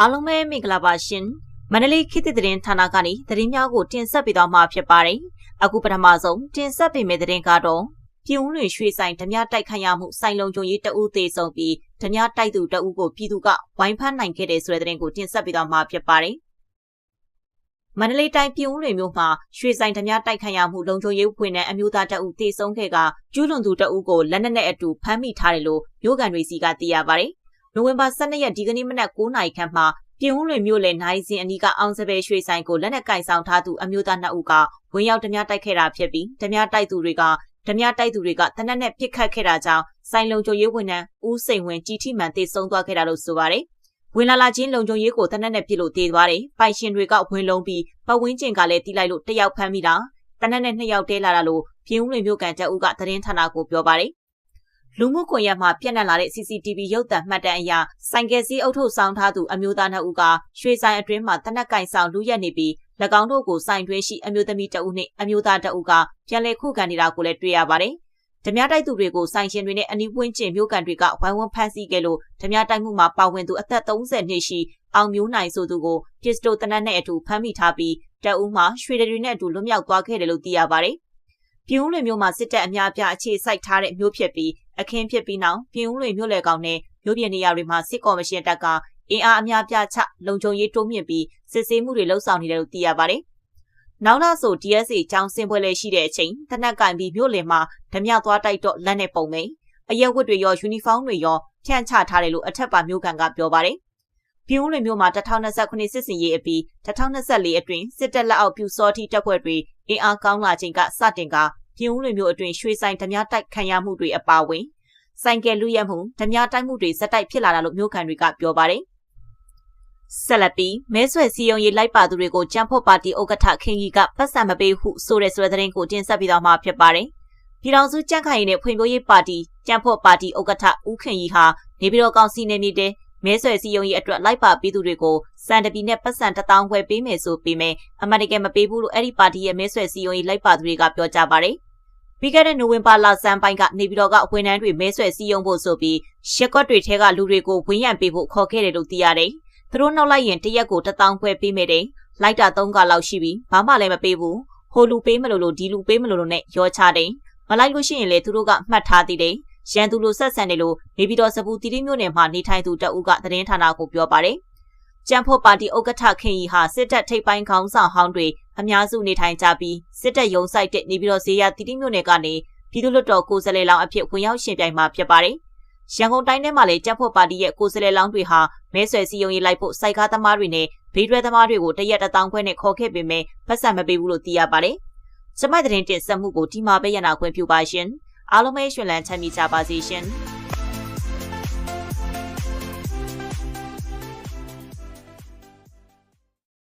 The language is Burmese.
အားလုံးပဲမင်္ဂလာပါရှင်မန္တလေးခေတ်သစ်သတင်းဌာနကနေသတင်းများကိုတင်ဆက်ပေးသွားမှာဖြစ်ပါတယ်အခုပထမဆုံးတင်ဆက်ပေးမယ့်သတင်းကတော့ပြည်ဦးလွင်ရွှေဆိုင်ဓမြတိုက်ခိုက်ရမှုစိုင်လုံးကျုံရေးတအူးသေးဆုံးပြီးဓမြတိုက်သူတအူးကိုပြည်သူကဝိုင်းဖမ်းနိုင်ခဲ့တဲ့ဆိုတဲ့သတင်းကိုတင်ဆက်ပေးသွားမှာဖြစ်ပါတယ်မန္တလေးတိုင်းပြည်ဦးလွင်မြို့မှာရွှေဆိုင်ဓမြတိုက်ခိုက်ရမှုလုံခြုံရေးဖွဲ့တဲ့အမျိုးသားတအုပ်တေဆုံးခဲ့ကကျူးလွန်သူတအုပ်ကိုလက်နက်နဲ့အတူဖမ်းမိထားတယ်လို့မြို့ကန်တွေစီကသိရပါတယ်။ နိုဝင်ဘာ12ရက်ဒီကနေ့မနက်9:00နာရီခန့်မှာပြည်ဦးလွင်မြို့လေနိုင်စင်အနီးကအောင်စပယ်ရွှေဆိုင်ကိုလက်နက်ကင်ဆောင်ထားသူအမျိုးသားနှစ်ဦးကဝင်ရောက်ဓမြတိုက်ခဲ့တာဖြစ်ပြီးဓမြတိုက်သူတွေကဓမြတိုက်သူတွေကတနက်နဲ့ပစ်ခတ်ခဲ့တာကြောင့်ဆိုင်လုံခြုံရေးဝန်ထမ်းဦးစိန်ဝင်းကြီးထိမှန်တေဆုံးသွားခဲ့တာလို့ဆိုပါတယ်။ဝင်လာလာချင်းလုံခြုံရေးကိုတနက်နဲ့ပြစ်လို့တေးသွားတယ်။ပိုင်ရှင်တွေကဝင်လုံးပြီးပတ်ဝန်းကျင်ကလည်းတီးလိုက်လို့တယောက်ဖမ်းမိတာတနက်နဲ့နှစ်ယောက်တဲလာတာလို့ပြည်ဦးလွင်မြို့ကန်တပ်ဦးကသတင်းဌာနကိုပြောပါတယ် လူမှုကွန်ရက်မှာပြန့်နှံ့လာတဲ့ CCTV ရုပ်သံမှတ်တမ်းအရဆိုင်ကယ်စီးအုပ်ထုပ်ဆောင်ထားသူအမျိုးသားနှစ်ဦးကရွှေဆိုင်အတွင်းမှာတနက်ကင်ဆောင်လူရက်နေပြီး၎င်းတို့ကိုဆိုင်တွင်းရှိအမျိုးသမီးတဦးနှင့်အမျိုးသားတဦးကပြန်လည်ခုခံနေတာကိုလည်းတွေ့ရပါတယ်။ဓမြတိုက်သူတွေကိုဆိုင်ရှင်တွေနဲ့အနီးဝန်းကျင်မြို့ကန်တွေကဝိုင်းဝန်းဖမ်းဆီးခဲ့လို့ဓမြတိုက်မှုမှာပါဝင်သူအသက်30နှစ်ရှိအောင်မျိုးနိုင်ဆိုသူကိုပစ္စတိုတနက်နဲ့အတူဖမ်းမိထားပြီးတအူးမှာရွှေတွေနဲ့အတူလွတ်မြောက်သွားခဲ့တယ်လို့သိရပါတယ်။ပြည်ဦးလွင်မြို့မှာစစ်တပ်အများပြအခြေစိုက်ထားတဲ့မြို့ဖြစ်ပြီး အခင်းဖြစ်ပြီးနောက်ပြည်ဦးလွင်မြို့လေကောင်နဲ့မြို့ပြည်နေရာတွေမှာစစ်ကော်မရှင်တပ်ကအင်အားအများပြချလုံခြုံရေးတိုးမြင့်ပြီးစစ်ဆေးမှုတွေလှုပ်ဆောင်နေတယ်လို့သိရပါတယ်။နောက်လာဆို DSA ကျောင်းစင်ပွဲလေးရှိတဲ့အချိန်တနက်ကင်ပြီးမြို့လယ်မှာဓမြသွားတိုက်တော့လက်နဲ့ပုံမိန်အရက်ဝတ်တွေရောယူနီဖောင်းတွေရောဖြန့်ချထားတယ်လို့အထက်ပါမြို့ကန်ကပြောပါတယ်။ပြည်ဦးလွင်မြို့မှာ2029စစ်စင်ရေးအပြီး2024အတွင်းစစ်တပ်လက်အောက်ပြူစောတိတပ်ဖွဲ့တွေအင်အားကောင်းလာချိန်ကစတင်က ပြည်ဦးလွင်မြို့အတွင်းရွှေဆိုင်ဓမြတိုက်ခံရမှုတွေအပါအဝင်ဆိုင်ကယ်လူရက်မှုဓမြတိုက်မှုတွေဇက်တိုက်ဖြစ်လာတာလို့မြို့ခံတွေကပြောပါတယ်ဆက်လက်ပြီးမဲဆွယ်စီယုံရေးလိုက်ပါသူတွေကိုကြံဖို့ပါတီဥက္ကဋ္ဌခင်ကြီးကပတ်စံမပေးဟုဆိုတဲ့ဆိုတဲ့သတင်းကိုတင်ဆက်ပြီးတော့မှဖြစ်ပါတယ်။ပြည်တော်စုကြံ့ခိုင်ရေးနဲ့ဖွံ့ဖြိုးရေးပါတီကြံဖို့ပါတီဥက္ကဋ္ဌဦးခင်ကြီးဟာနေပြည်တော်ကောင်စီနယ်မြေတဲမဲဆွယ်စီယုံရေးအတွက်လိုက်ပါပြီးသူတွေကိုစံတပီနဲ့ပတ်စံတထောင်ခွဲပေးမယ်ဆိုပြီးမယ်အမတ်တကယ်မပေးဘူးလို့အဲ့ဒီပါတီရဲ့မဲဆွယ်စီယုံရေးလိုက်ပါသူတွေကပြောကြပါတယ်။ ပြီးခဲ့တဲ့နိုဝင်ဘာလဆန်းပိုင်းကနေပြည်တော်ကဝန်ထမ်းတွေမဲဆွယ်စည်းရုံးဖို့ဆိုပြီးရက်ကွက်တွေထဲကလူတွေကိုဝင်းရံပေးဖို့ခေါ်ခဲ့တယ်လို့သိရတယ်။သူတို့နောက်လိုက်ရင်တရက်ကို1000ခွဲပေးမယ်တဲ့။လိုက်တာ3ကလောက်ရှိပြီးဘာမှလည်းမပေးဘူး။ဟိုလူပေးမလို့လို့ဒီလူပေးမလို့လို့နဲ့ရောချတယ်။မလိုက်လို့ရှိရင်လေသူတို့ကမှတ်ထားသေးတယ်။ရန်သူလိုဆက်ဆံတယ်လို့နေပြည်တော်စပူတီတီမျိုးနယ်မှာနေထိုင်သူတအုပ်ကသတင်းဌာနကိုပြောပါတယ်။ ကျန်းဖို့ပါတီဥက္ကဋ္ဌခင်ကြီးဟာစစ်တပ်ထိပ်ပိုင်းခေါင်းဆောင်ဟောင်းတွေအများစုနေထိုင်ကြပြီးစစ်တပ်ရုံးဆိုင်တဲ့နေပြည်တော်ဈေးရတီတီမြို့နယ်ကနေပြည်သူ့လွှတ်တော်ကိုယ်စားလှယ်လောင်းအဖြစ်ဝင်ရောက်ရှင်ပြိုင်မှာဖြစ်ပါတယ်။ရန်ကုန်တိုင်းထဲမှာလည်းကြက်ဖို့ပါတီရဲ့ကိုယ်စားလှယ်လောင်းတွေဟာမဲဆွယ်စည်းရုံးရေးလိုက်ဖို့စိုက်ကားသမားတွေနဲ့ဘေးတွဲသမားတွေကိုတရက်တထောင်ခွဲနဲ့ခေါ်ခဲ့ပေမဲ့ပတ်စံမပေးဘူးလို့သိရပါတယ်။စမိုက်တဲ့တင်ဆက်မှုကိုဒီမှာပဲရနာခွင့်ပြုပါရှင်။အားလုံးပဲရှင်လန်းချမ်းမြေကြပါစေရှင်။